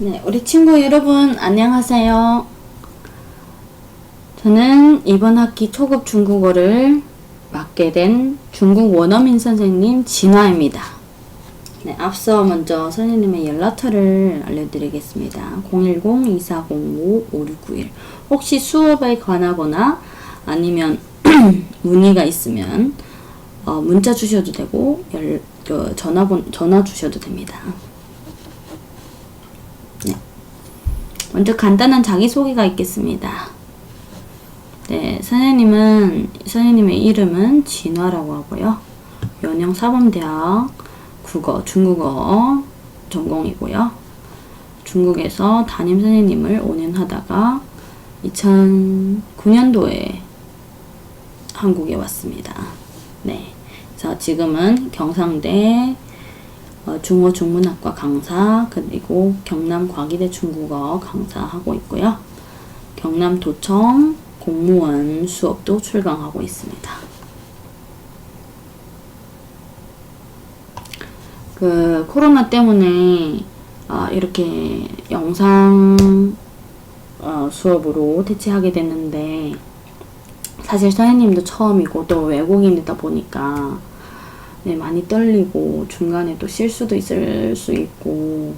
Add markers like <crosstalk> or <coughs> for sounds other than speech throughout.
네, 우리 친구 여러분 안녕하세요. 저는 이번 학기 초급 중국어를 맡게 된 중국 원어민 선생님 진화입니다. 네, 앞서 먼저 선생님의 연락처를 알려드리겠습니다. 010-2405-5691 혹시 수업에 관하거나 아니면 <clears throat> 문의가 있으면 어, 문자 주셔도 되고 연, 저, 전화번, 전화 주셔도 됩니다. 먼저 간단한 자기소개가 있겠습니다. 네, 선생님은, 선생님의 이름은 진화라고 하고요. 연영사범대학 국어, 중국어 전공이고요. 중국에서 담임 선생님을 5년 하다가 2009년도에 한국에 왔습니다. 네. 그래서 지금은 경상대 어, 중어 중문학과 강사 그리고 경남 과기대 중국어 강사하고 있고요. 경남 도청 공무원 수업도 출강하고 있습니다. 그 코로나 때문에 아, 이렇게 영상 어, 수업으로 대체하게 됐는데 사실 선생님도 처음이고 또 외국인이다 보니까 네, 많이 떨리고 중간에 또 실수도 있을 수 있고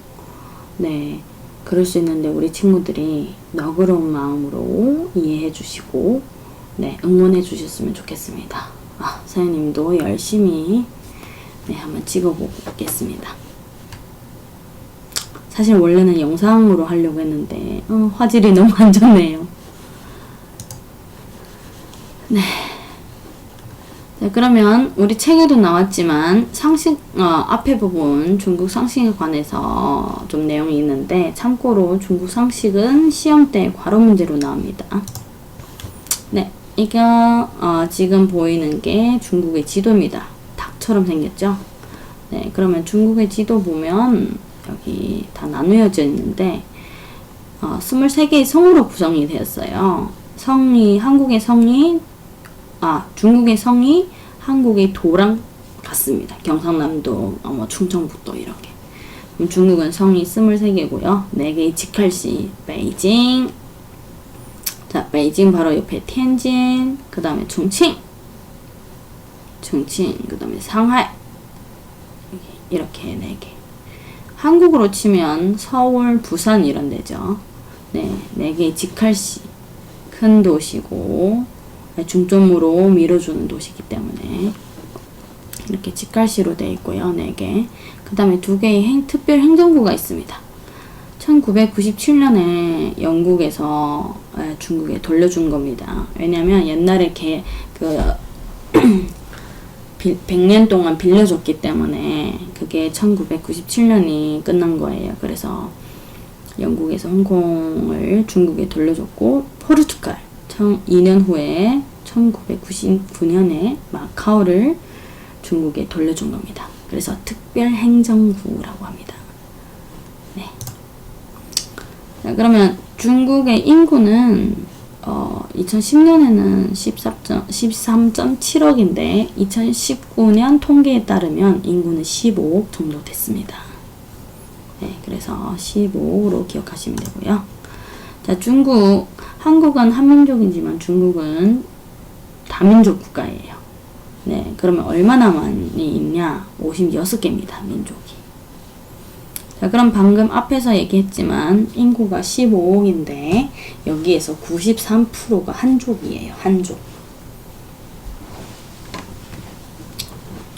네 그럴 수 있는데 우리 친구들이 너그러운 마음으로 이해해 주시고 네 응원해 주셨으면 좋겠습니다. 아, 사장님도 열심히 네 한번 찍어보겠습니다. 사실 원래는 영상으로 하려고 했는데 어, 화질이 <laughs> 너무 안 좋네요. 네. 네, 그러면 우리 책에도 나왔지만 상식 어, 앞에 부분 중국 상식에 관해서 좀 내용이 있는데 참고로 중국 상식은 시험 때 괄호 문제로 나옵니다. 네, 이거 어, 지금 보이는 게 중국의 지도입니다. 닭처럼 생겼죠? 네, 그러면 중국의 지도 보면 여기 다 나누어져 있는데 어, 23개의 성으로 구성이 되었어요. 성이 한국의 성이 아, 중국의 성이 한국의 도랑 같습니다. 경상남도, 어, 뭐 충청북도 이렇게. 중국은 성이 23개고요. 4개의 직할시, 베이징. 자, 베이징 바로 옆에 텐진, 그 다음에 중칭. 중칭, 그 다음에 상하이. 이렇게 4개. 한국으로 치면 서울, 부산 이런 데죠. 네, 4개의 직할시. 큰 도시고, 중점으로 밀어주는 도시이기 때문에 이렇게 직갈시로 되어 있고요. 4개. 그 다음에 두 개의 행, 특별 행정구가 있습니다. 1997년에 영국에서 중국에 돌려준 겁니다. 왜냐면 옛날에 개, 그, <clears throat> 100년 동안 빌려줬기 때문에 그게 1997년이 끝난 거예요. 그래서 영국에서 홍콩을 중국에 돌려줬고 포르투갈 2년 후에 1999년에 마카오를 중국에 돌려준 겁니다. 그래서 특별행정구라고 합니다. 네. 자, 그러면 중국의 인구는 어, 2010년에는 13.7억인데 2019년 통계에 따르면 인구는 15억 정도 됐습니다. 네, 그래서 15억으로 기억하시면 되고요. 자, 중국, 한국은 한민족이지만 중국은 다민족 국가예요. 네, 그러면 얼마나 많이 있냐? 56개입니다, 민족이. 자, 그럼 방금 앞에서 얘기했지만 인구가 15억인데 여기에서 93%가 한족이에요, 한족.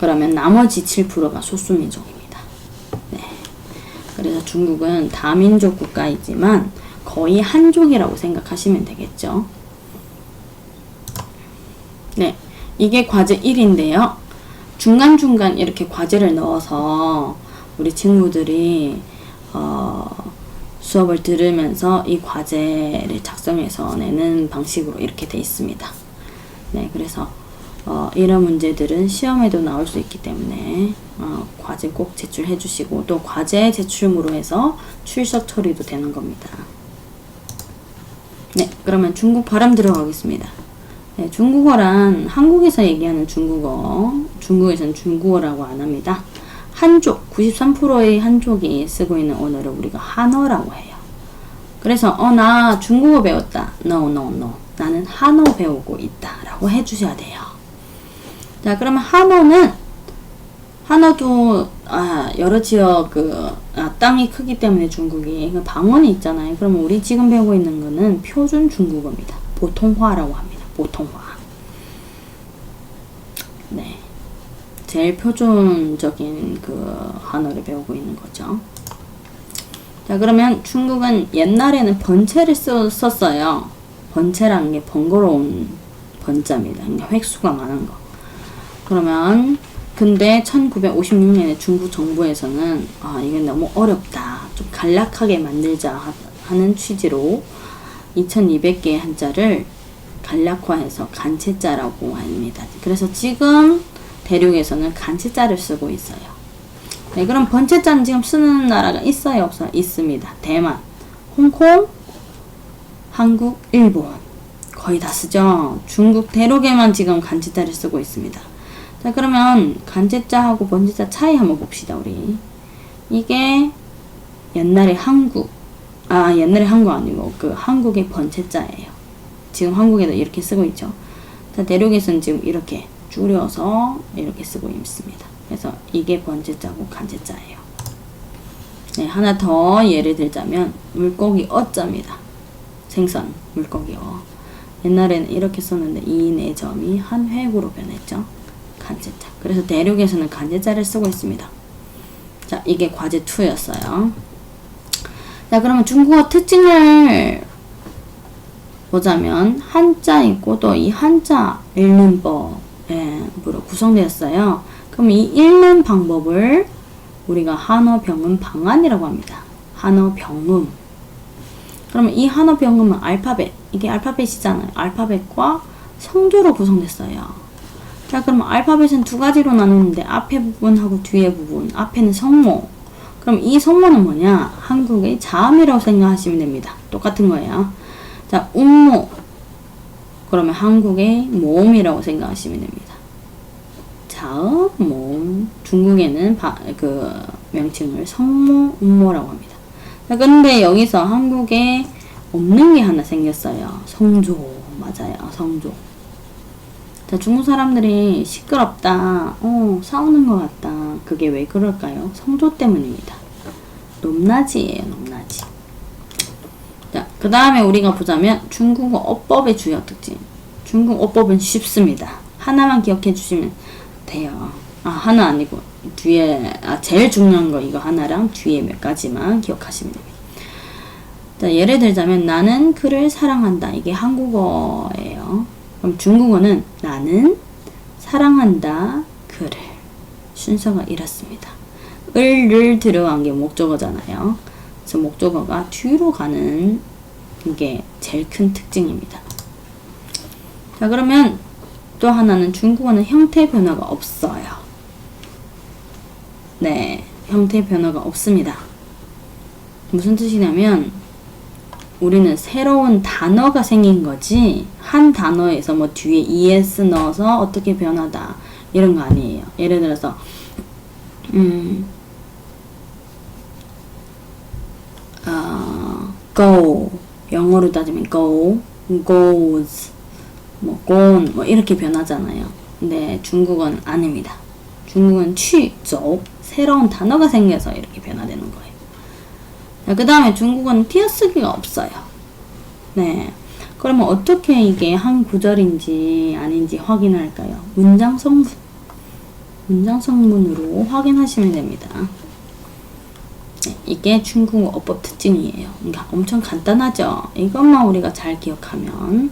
그러면 나머지 7%가 소수민족입니다. 네. 그래서 중국은 다민족 국가이지만 거의 한족이라고 생각하시면 되겠죠. 네. 이게 과제 1인데요. 중간중간 이렇게 과제를 넣어서 우리 친구들이 어, 수업을 들으면서 이 과제를 작성해서 내는 방식으로 이렇게 돼 있습니다. 네, 그래서 어, 이런 문제들은 시험에도 나올 수 있기 때문에 어, 과제 꼭 제출해 주시고 또 과제 제출무로 해서 출석 처리도 되는 겁니다. 네, 그러면 중국 발음 들어가겠습니다. 네, 중국어란 한국에서 얘기하는 중국어, 중국에서는 중국어라고 안 합니다. 한족, 93%의 한족이 쓰고 있는 언어를 우리가 한어라고 해요. 그래서 어 나 중국어 배웠다. No, no, no. 나는 한어 배우고 있다 라고 해주셔야 돼요. 자, 그러면 한어는 한어도 아, 여러 지역 그 아, 땅이 크기 때문에 중국이 그 방언이 있잖아요. 그러면 우리 지금 배우고 있는 거는 표준 중국어입니다. 보통화라고 합니다. 보통화. 네. 제일 표준적인 그 한어를 배우고 있는 거죠. 자, 그러면 중국은 옛날에는 번체를 쓰, 썼어요. 번체라는 게 번거로운 번자입니다. 그러니까 획수가 많은 거. 그러면 근데 1956년에 중국 정부에서는 아, 이게 너무 어렵다. 좀 간략하게 만들자 하- 하는 취지로 2200개의 한자를 간략화해서 간체자라고 합니다. 그래서 지금 대륙에서는 간체자를 쓰고 있어요. 네, 그럼 번체자는 지금 쓰는 나라가 있어요, 없어요? 있습니다. 대만, 홍콩, 한국, 일본. 거의 다 쓰죠. 중국 대륙에만 지금 간체자를 쓰고 있습니다. 자, 그러면 간제자하고 번제자 차이 한번 봅시다, 우리. 이게 옛날에 한국, 아, 옛날에 한국 아니고 그 한국의 번제자예요. 지금 한국에도 이렇게 쓰고 있죠. 자, 대륙에서는 지금 이렇게 줄여서 이렇게 쓰고 있습니다. 그래서 이게 번제자고 간제자예요. 네, 하나 더 예를 들자면 물고기 어자입니다. 생선, 물고기 어. 옛날에는 이렇게 썼는데 이네 점이 한 획으로 변했죠. 간제자. 그래서 대륙에서는 간제자를 쓰고 있습니다. 자, 이게 과제 2였어요. 자, 그러면 중국어 특징을 보자면 한자 있고 또 이 한자 읽는 법으로 구성되었어요. 그럼 이 읽는 방법을 우리가 한어 병음 방안이라고 합니다. 한어 병음. 그러면 이 한어 병음은 알파벳, 이게 알파벳이잖아요. 알파벳과 성조로 구성됐어요. 자, 그럼 알파벳은 두 가지로 나누는데 앞에 부분하고 뒤에 부분. 앞에는 성모. 그럼 이 성모는 뭐냐? 한국의 자음이라고 생각하시면 됩니다. 똑같은 거예요. 자, 음모. 그러면 한국의 모음이라고 생각하시면 됩니다. 자음, 모음. 중국에는 바, 그 명칭을 성모, 음모라고 합니다. 자, 근데 여기서 한국에 없는 게 하나 생겼어요. 성조. 맞아요. 성조. 자, 중국 사람들이 시끄럽다, 어, 싸우는 것 같다. 그게 왜 그럴까요? 성조 때문입니다. 높낮이에요, 높낮이. 자, 그 다음에 우리가 보자면 중국어 어법의 주요 특징. 중국 어법은 쉽습니다. 하나만 기억해 주시면 돼요. 아, 하나 아니고, 뒤에, 아, 제일 중요한 거 이거 하나랑 뒤에 몇 가지만 기억하시면 됩니다. 자, 예를 들자면 나는 그를 사랑한다. 이게 한국어예요. 그럼 중국어는 나는 사랑한다 그를 순서가 이렇습니다. 을를 들어간 게 목적어잖아요. 그래서 목적어가 뒤로 가는 게 제일 큰 특징입니다. 자 그러면 또 하나는 중국어는 형태 변화가 없어요. 네, 형태 변화가 없습니다. 무슨 뜻이냐면 우리는 새로운 단어가 생긴 거지 한 단어에서 뭐 뒤에 es 넣어서 어떻게 변하다 이런 거 아니에요. 예를 들어서 음, 어, go 영어로 따지면 go, goes, 뭐 gone 뭐 이렇게 변하잖아요. 근데 중국어는 아닙니다. 중국은 취, 走 새로운 단어가 생겨서 이렇게 변화되는 거예요. 그 다음에 중국어는 띄어쓰기가 없어요. 네. 그러면 어떻게 이게 한 구절인지 아닌지 확인할까요? 문장 성분. 문장 성분으로 확인하시면 됩니다. 네, 이게 중국어 어법 특징이에요. 그러니까 엄청 간단하죠? 이것만 우리가 잘 기억하면,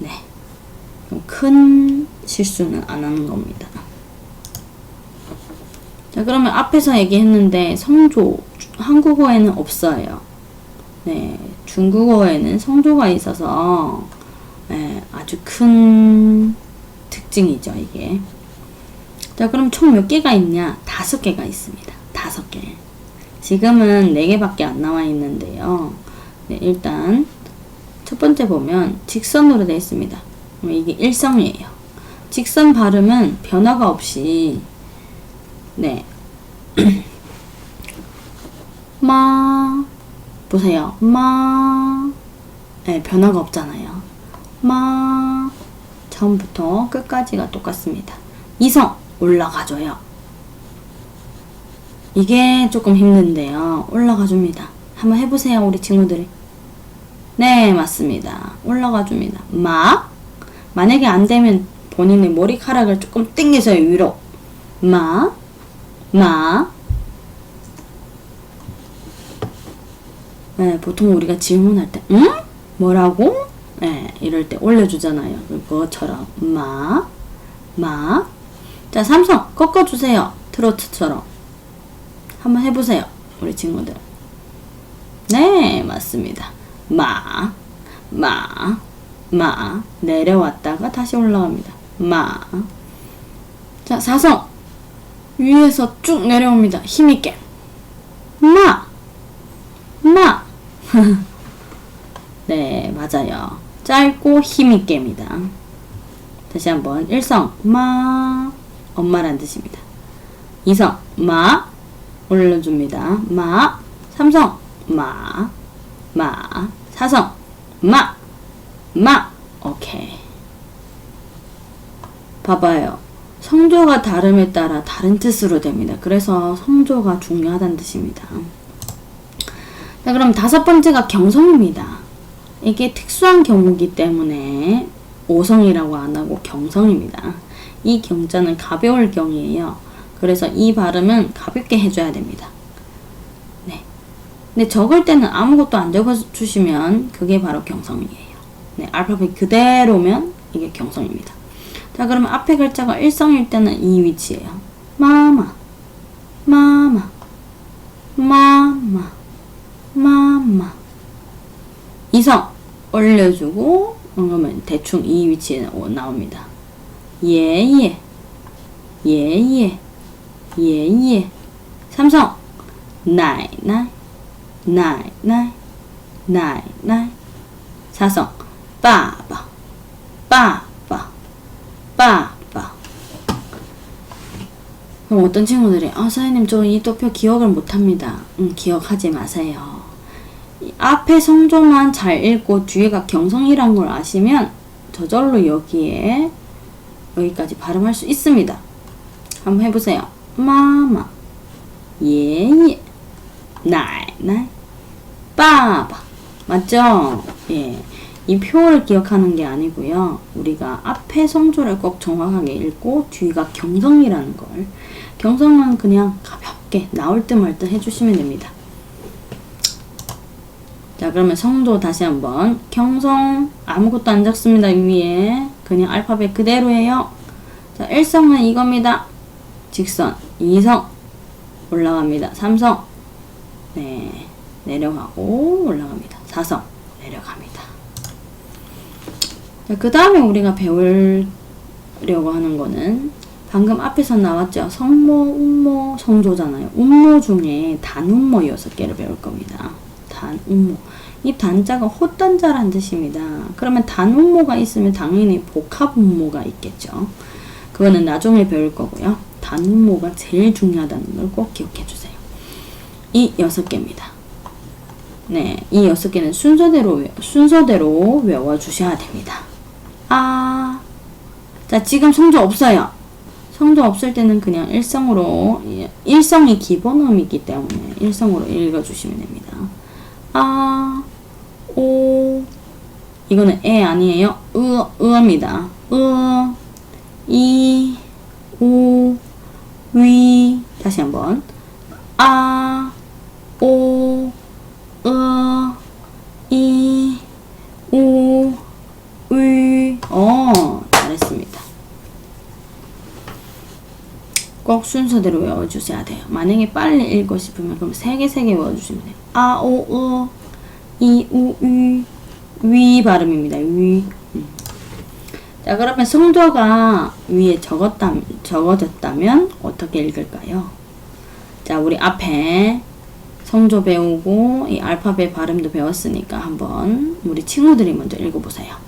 네. 큰 실수는 안 하는 겁니다. 자, 그러면 앞에서 얘기했는데 성조 한국어에는 없어요. 네, 중국어에는 성조가 있어서 네, 아주 큰 특징이죠, 이게. 자, 그럼 총 몇 개가 있냐? 다섯 개가 있습니다. 다섯 개. 지금은 네 개밖에 안 나와 있는데요. 네, 일단 첫 번째 보면 직선으로 되어 있습니다. 이게 일성이에요. 직선 발음은 변화가 없이 네 <coughs> 마 보세요. 마 네, 변화가 없잖아요. 마 처음부터 끝까지가 똑같습니다. 이성 올라가줘요. 이게 조금 힘든데요. 올라가줍니다. 한번 해보세요, 우리 친구들이. 네, 맞습니다. 올라가줍니다. 마 만약에 안 되면 본인의 머리카락을 조금 당겨서요, 위로. 마, 마. 네, 보통 우리가 질문할 때, 응? 뭐라고? 네, 이럴 때 올려주잖아요. 그거처럼. 마, 마. 자, 삼성, 꺾어주세요. 트로트처럼. 한번 해보세요. 우리 친구들. 네, 맞습니다. 마, 마, 마. 내려왔다가 다시 올라갑니다. 마. 자, 사성. 위에서 쭉 내려옵니다. 힘있게. 마. 마. <laughs> 네, 맞아요. 짧고 힘있게입니다. 다시 한번. 일성, 마. 엄마란 뜻입니다. 이성, 마. 올려줍니다. 마. 삼성, 마. 마. 사성, 마. 마. 오케이. 봐봐요. 성조가 다름에 따라 다른 뜻으로 됩니다. 그래서 성조가 중요하다는 뜻입니다. 자, 그럼 다섯 번째가 경성입니다. 이게 특수한 경우이기 때문에 오성이라고 안 하고 경성입니다. 이 경자는 가벼울 경이에요. 그래서 이 발음은 가볍게 해줘야 됩니다. 네. 근데 적을 때는 아무것도 안 적어주시면 그게 바로 경성이에요. 네, 알파벳 그대로면 이게 경성입니다. 자, 그러면 앞에 글자가 일성일 때는 이 위치예요. 마마, 마마, 마마, 마마. 이성 올려주고 그러면 대충 이 위치에 나옵니다. 예예, 예예, 예예. 삼성 나이나이, 나이나이, 나이나이. 사성 빠바, 빠바, 빠바. 그럼 어떤 친구들이 아 사장님 저 이 도표 기억을 못합니다. 음, 기억하지 마세요. 이 앞에 성조만 잘 읽고 뒤에가 경성이란 걸 아시면 저절로 여기에 여기까지 발음할 수 있습니다. 한번 해보세요. 마마, 예예, 나이 나이, 빠바. 맞죠? 예. 이 표를 기억하는 게 아니고요. 우리가 앞에 성조를 꼭 정확하게 읽고 뒤가 경성이라는 걸. 경성은 그냥 가볍게 나올 듯 말 듯 해주시면 됩니다. 자, 그러면 성조 다시 한번. 경성 아무것도 안 적습니다. 위에 그냥 알파벳 그대로예요. 자, 일성은 이겁니다. 직선, 이성 올라갑니다. 삼성 네 내려가고 올라갑니다. 사성 내려갑니다. 자, 그 다음에 우리가 배우려고 하는 거는 방금 앞에서 나왔죠. 성모, 운모, 성조잖아요. 운모 중에 단운모 여섯 개를 배울 겁니다. 단운모. 이 단자가 호단자란 뜻입니다. 그러면 단운모가 있으면 당연히 복합운모가 있겠죠. 그거는 나중에 배울 거고요. 단운모가 제일 중요하다는 걸 꼭 기억해 주세요. 이 여섯 개입니다. 네, 이 여섯 개는 순서대로 외, 순서대로 외워 주셔야 됩니다. 아, 자 지금 성조 없어요. 성조 없을 때는 그냥 일성으로 일성이 기본음이기 때문에 일성으로 읽어주시면 됩니다. 아, 오, 이거는 에 아니에요. 으, 으입니다. 으, 이, 우, 위. 다시 한번. 아, 오, 으, 이, 우, 위. 어, 잘했습니다. 꼭 순서대로 외워주셔야 돼요. 만약에 빨리 읽고 싶으면 그럼 세 개, 세 개 외워주시면 돼요. 아, 오, 으, 이, 우, 위. 위 발음입니다. 위. 음. 자, 그러면 성조가 위에 적었다, 적어졌다면 어떻게 읽을까요? 자, 우리 앞에 성조 배우고 이 알파벳 발음도 배웠으니까 한번 우리 친구들이 먼저 읽어보세요.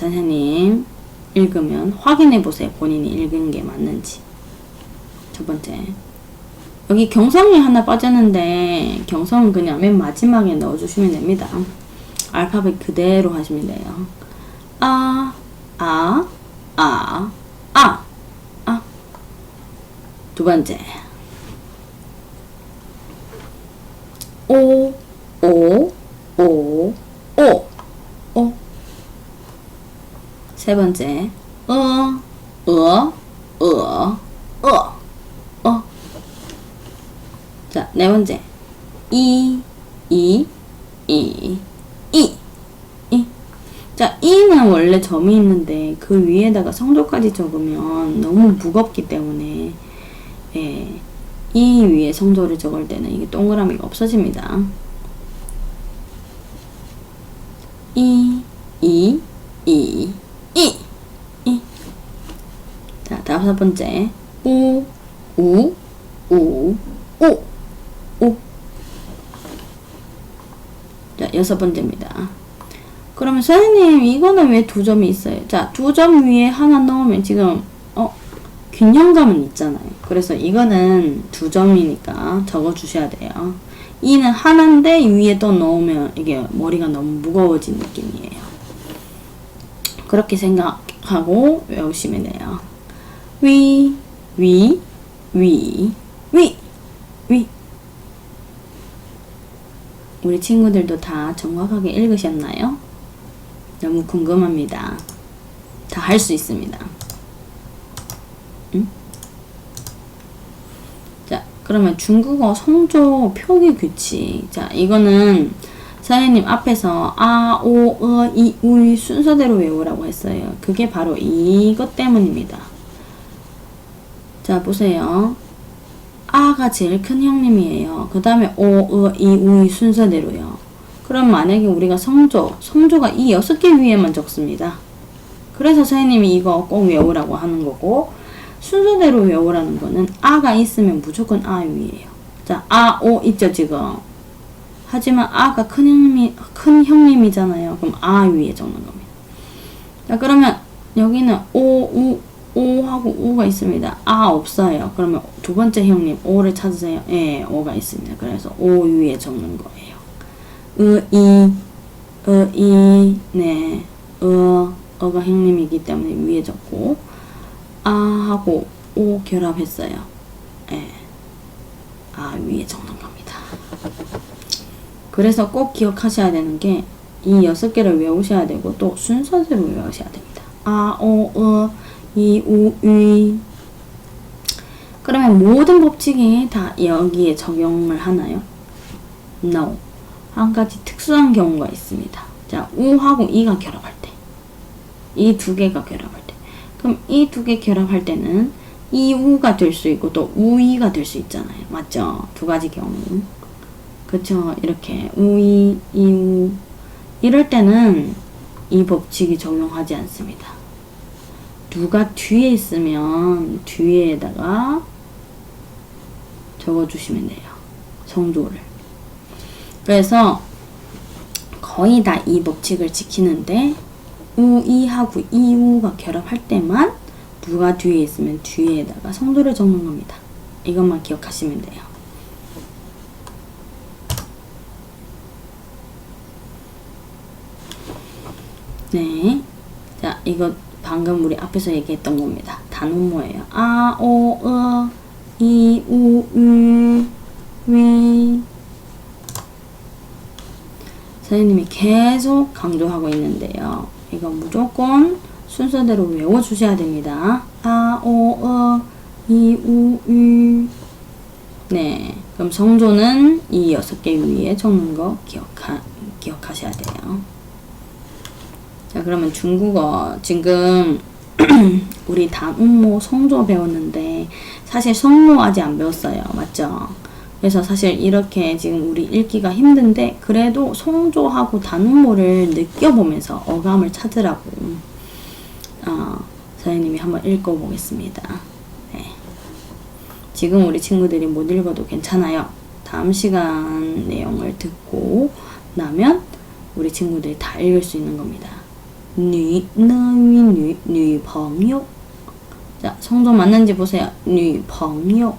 네, 선생님 읽으면 확인해 보세요. 본인이 읽은 게 맞는지. 두 번째. 여기 경성이 하나 빠졌는데 경성은 그냥 맨 마지막에 넣어주시면 됩니다. 알파벳 그대로 하시면 돼요. 아, 아, 아, 아, 아. 두 번째. 오, 오, 오, 오, 오. 세 번째. 어, 어, 어, 어, 어. 자, 네 번째. 이, 이, 이, 이, 이. 자, 이는 원래 점이 있는데 그 위에다가 성조까지 적으면 너무 무겁기 때문에 예, 이 위에 성조를 적을 때는 이게 동그라미가 없어집니다. 이, 이, 이, 이, 이. 자, 다섯 번째. 우, 우, 우, 우, 우. 자, 여섯 번째입니다. 그러면 선생님, 이거는 왜 두 점이 있어요? 자, 두 점 위에 하나 넣으면 지금, 어, 균형감은 있잖아요. 그래서 이거는 두 점이니까 적어 주셔야 돼요. 이는 하나인데 위에 또 넣으면 이게 머리가 너무 무거워진 느낌이에요. 그렇게 생각하고 외우시면 돼요. 위, 위, 위, 위, 위. 우리 친구들도 다 정확하게 읽으셨나요? 너무 궁금합니다. 다 할 수 있습니다. 응? 자, 그러면 중국어 성조 표기 규칙. 자, 이거는 선생님 앞에서 아, 오, 어, 이, 우이 순서대로 외우라고 했어요. 그게 바로 이것 때문입니다. 자, 보세요. 아가 제일 큰 형님이에요. 그 다음에 오, 어, 이, 우이 순서대로요. 그럼 만약에 우리가 성조, 성조가 이 여섯 개 위에만 적습니다. 그래서 선생님이 이거 꼭 외우라고 하는 거고, 순서대로 외우라는 거는 아가 있으면 무조건 아 위에요. 자, 아, 오 있죠, 지금. 하지만 아가 큰 형님이, 큰 형님이잖아요. 그럼 아 위에 적는 겁니다. 자, 그러면 여기는 오, 우, 오하고 우가 있습니다. 아 없어요. 그러면 두 번째 형님 오를 찾으세요. 예, 오가 있습니다. 그래서 오 위에 적는 거예요. 으, 이, 으, 이, 네, 어, 어가 형님이기 때문에 위에 적고 아 하고 오 결합했어요. 예, 아 위에 적는 겁니다. 그래서 꼭 기억하셔야 되는 게 이 여섯 개를 외우셔야 되고 또 순서대로 외우셔야 됩니다. 아, 오, 어, 이, 우, 위. 그러면 모든 법칙이 다 여기에 적용을 하나요? No. 한 가지 특수한 경우가 있습니다. 자, 우하고 이가 결합할 때. 이 두 개가 결합할 때. 그럼 이 두 개 결합할 때는 이우가 될 수 있고 또 우이가 될 수 있잖아요. 맞죠? 두 가지 경우. 그쵸? 이렇게 우이, 이우. 이럴 때는 이 법칙이 적용하지 않습니다. 누가 뒤에 있으면 뒤에다가 적어주시면 돼요. 성조를. 그래서 거의 다 이 법칙을 지키는데 우이하고 이우가 결합할 때만 누가 뒤에 있으면 뒤에다가 성조를 적는 겁니다. 이것만 기억하시면 돼요. 네. 자, 이거 방금 우리 앞에서 얘기했던 겁니다. 단어모예요. 아, 오, 어, 이, 우, 음, 위. 선생님이 계속 강조하고 있는데요. 이거 무조건 순서대로 외워주셔야 됩니다. 아, 오, 어, 이, 우, 음. 네. 그럼 성조는 이 여섯 개 위에 적는 거 기억하, 기억하셔야 돼요. 자, 그러면 중국어 지금 <clears throat> 우리 단음모 성조 배웠는데 사실 성모 아직 안 배웠어요. 맞죠? 그래서 사실 이렇게 지금 우리 읽기가 힘든데 그래도 성조하고 단음모를 느껴보면서 어감을 찾으라고 어, 선생님이 한번 읽어보겠습니다. 네. 지금 우리 친구들이 못 읽어도 괜찮아요. 다음 시간 내용을 듣고 나면 우리 친구들이 다 읽을 수 있는 겁니다. 女呢与女女朋友 자, 성도 맞는지 보세요. 女朋友.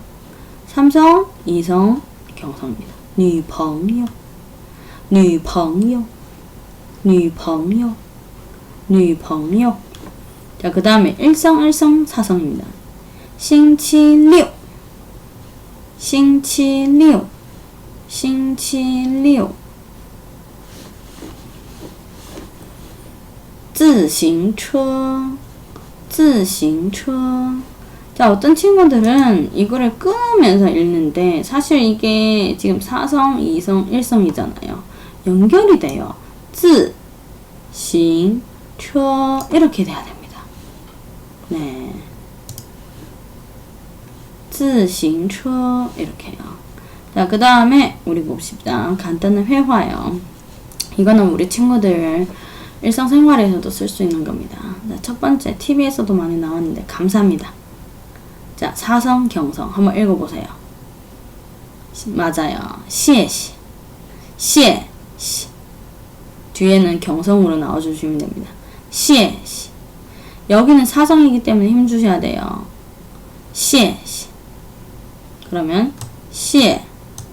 삼성, 이성, 경성입니다. 女朋友,女朋友,女朋友,女朋友. 자, 그 다음에 일성, 일성, 사성입니다. 星期六,星期六,星期六. 自行车,自行车. 자, 어떤 친구들은 이거를 끊으면서 읽는데 사실 이게 지금 사성, 이성, 일성이잖아요. 연결이 돼요. 自行车 이렇게 돼야 됩니다. 네. 自行车 이렇게요. 자, 그 다음에 우리 봅시다. 간단한 회화요. 이거는 우리 친구들 일상생활에서도 쓸 수 있는 겁니다. 자, 첫 번째, TV에서도 많이 나왔는데, 감사합니다. 자, 사성, 경성. 한번 읽어보세요. 시- 맞아요. 시에 시. 시에 시. 뒤에는 경성으로 나와주시면 됩니다. 시에 시. 여기는 사성이기 때문에 힘 주셔야 돼요. 시에 시. 그러면, 시에,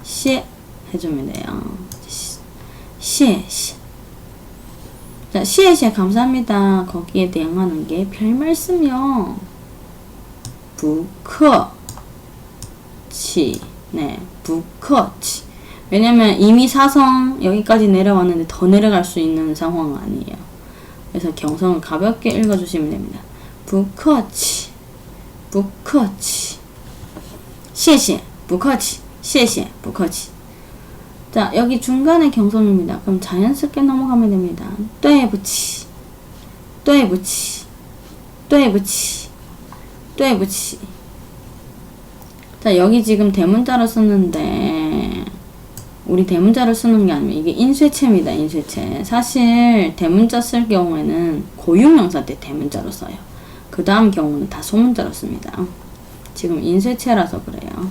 시에 해주면 돼요. 시, 시에시. 자, 시에시에 감사합니다. 거기에 대응하는 게 별 말씀이요. 부커치. 네, 부커치. 왜냐면 이미 사성 여기까지 내려왔는데 더 내려갈 수 있는 상황은 아니에요. 그래서 경성을 가볍게 읽어주시면 됩니다. 부커치. 부커치. 谢谢, 부커치. 谢谢, 부커치. 자, 여기 중간에 경선입니다. 그럼 자연스럽게 넘어가면 됩니다. 또에 붙이, 또에 붙이, 또에 붙이, 또에 붙이. 자, 여기 지금 대문자로 썼는데, 우리 대문자를 쓰는 게 아니면 이게 인쇄체입니다. 인쇄체. 사실 대문자 쓸 경우에는 고유명사 때 대문자로 써요. 그 다음 경우는 다 소문자로 씁니다. 지금 인쇄체라서 그래요.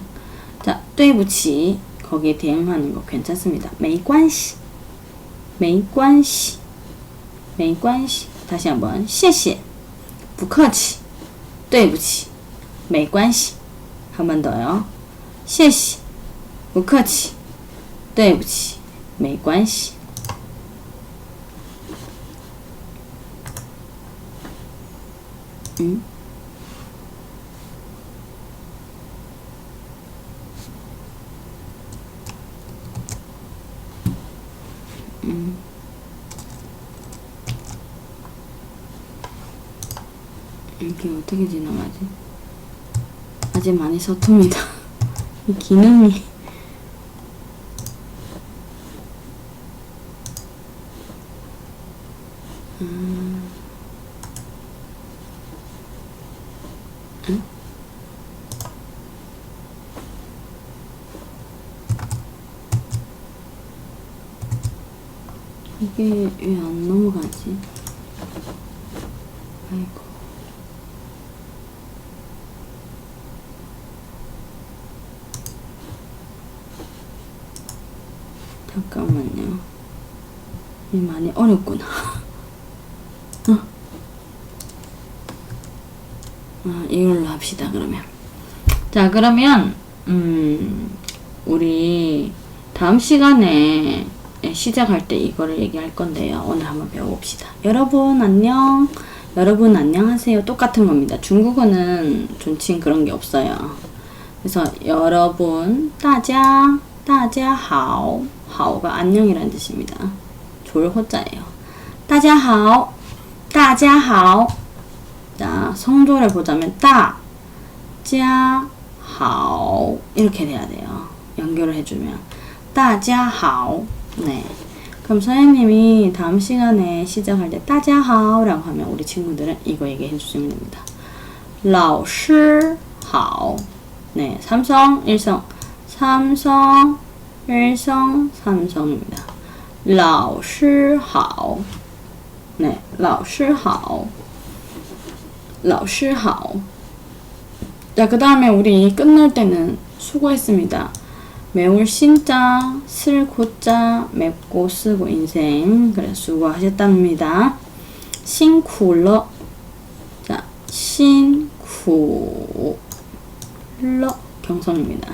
자, 떼부치 거기에 대응하는 거 괜찮습니다. 没关系,没关系,没关系. 다시 한번 谢谢,不客气,对不起,没关系. 한 번 더요. 谢谢,不客气,对不起,没关系. 음? 이게 어떻게 지나가지? 아직 많이 서툽니다. <laughs> 이 기능이. 음. 응? 이게 왜 안 넘어가지? 아이고. 잠깐만요. 이 많이 어렵구나. 어. 어, 이걸로 합시다, 그러면. 자, 그러면, 음, 우리 다음 시간에 시작할 때 이거를 얘기할 건데요. 오늘 한번 배워봅시다. 여러분, 안녕. 여러분, 안녕하세요. 똑같은 겁니다. 중국어는 존칭 그런 게 없어요. 그래서 여러분, 따자, 따자, 하오. 하오가 안녕이라는 뜻입니다. 졸 호자예요. 大家好,大家好. 자, 성조를 보자면 大家好 이렇게 돼야 돼요. 연결을 해주면 大家好. 네. 그럼 선생님이 다음 시간에 시작할 때 大家好라고 하면 우리 친구들은 이거 얘기해 주시면 됩니다. 老师好. 네, 삼성, 일성. 삼성, 일성, 삼성입니다. 老师好. 네, 老师好.老师好. 자, 그 다음에 우리 끝날 때는 수고했습니다. 매울 신자, 슬 고자, 맵고 쓰고 인생. 그래, 수고하셨답니다. 辛苦了. 자, 辛苦 辛苦了 경성입니다.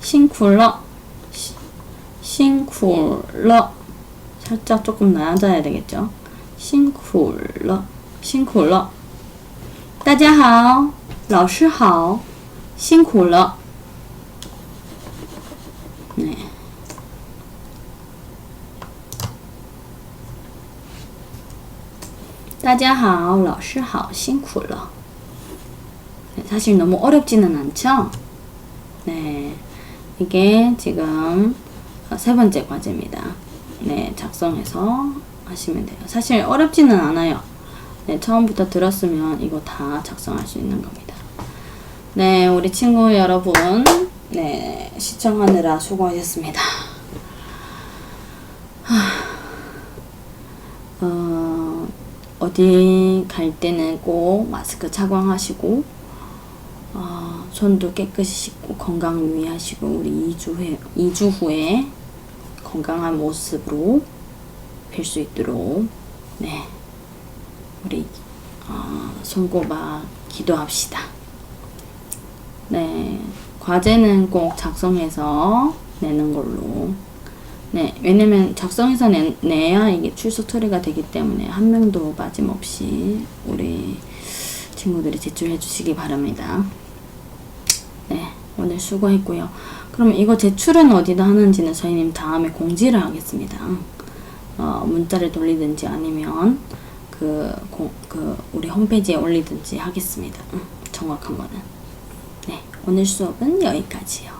辛苦了 시- 辛苦了 살짝 조금 낮아야 되겠죠? 辛苦了辛苦了大家好老师好辛苦了 네. 다자하오, 老师好,辛苦了. 네, 사실 너무 어렵지는 않죠? 네. 이게 지금 세 번째 과제입니다. 네, 작성해서 하시면 돼요. 사실 어렵지는 않아요. 네, 처음부터 들었으면 이거 다 작성할 수 있는 겁니다. 네, 우리 친구 여러분, 네, 시청하느라 수고하셨습니다. 하, 어, 어디 갈 때는 꼭 마스크 착용하시고, 어, 손도 깨끗이 씻고 건강 유의하시고, 우리 2주 후에, 2주 후에 건강한 모습으로 뵐 수 있도록, 네, 우리, 어, 손꼽아 기도합시다. 네, 과제는 꼭 작성해서 내는 걸로. 네, 왜냐면 작성해서 내, 내야 이게 출석 처리가 되기 때문에 한 명도 빠짐없이 우리 친구들이 제출해 주시기 바랍니다. 네, 오늘 수고했고요. 그럼 이거 제출은 어디다 하는지는 저희님 다음에 공지를 하겠습니다. 어, 문자를 돌리든지 아니면 그, 공, 그 우리 홈페이지에 올리든지 하겠습니다. 응, 정확한 거는. 네, 오늘 수업은 여기까지요.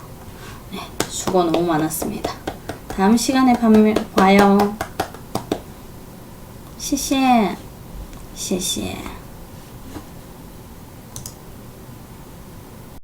네, 수고 너무 많았습니다. 다음 시간에 밤에 봐요. 谢谢,谢谢.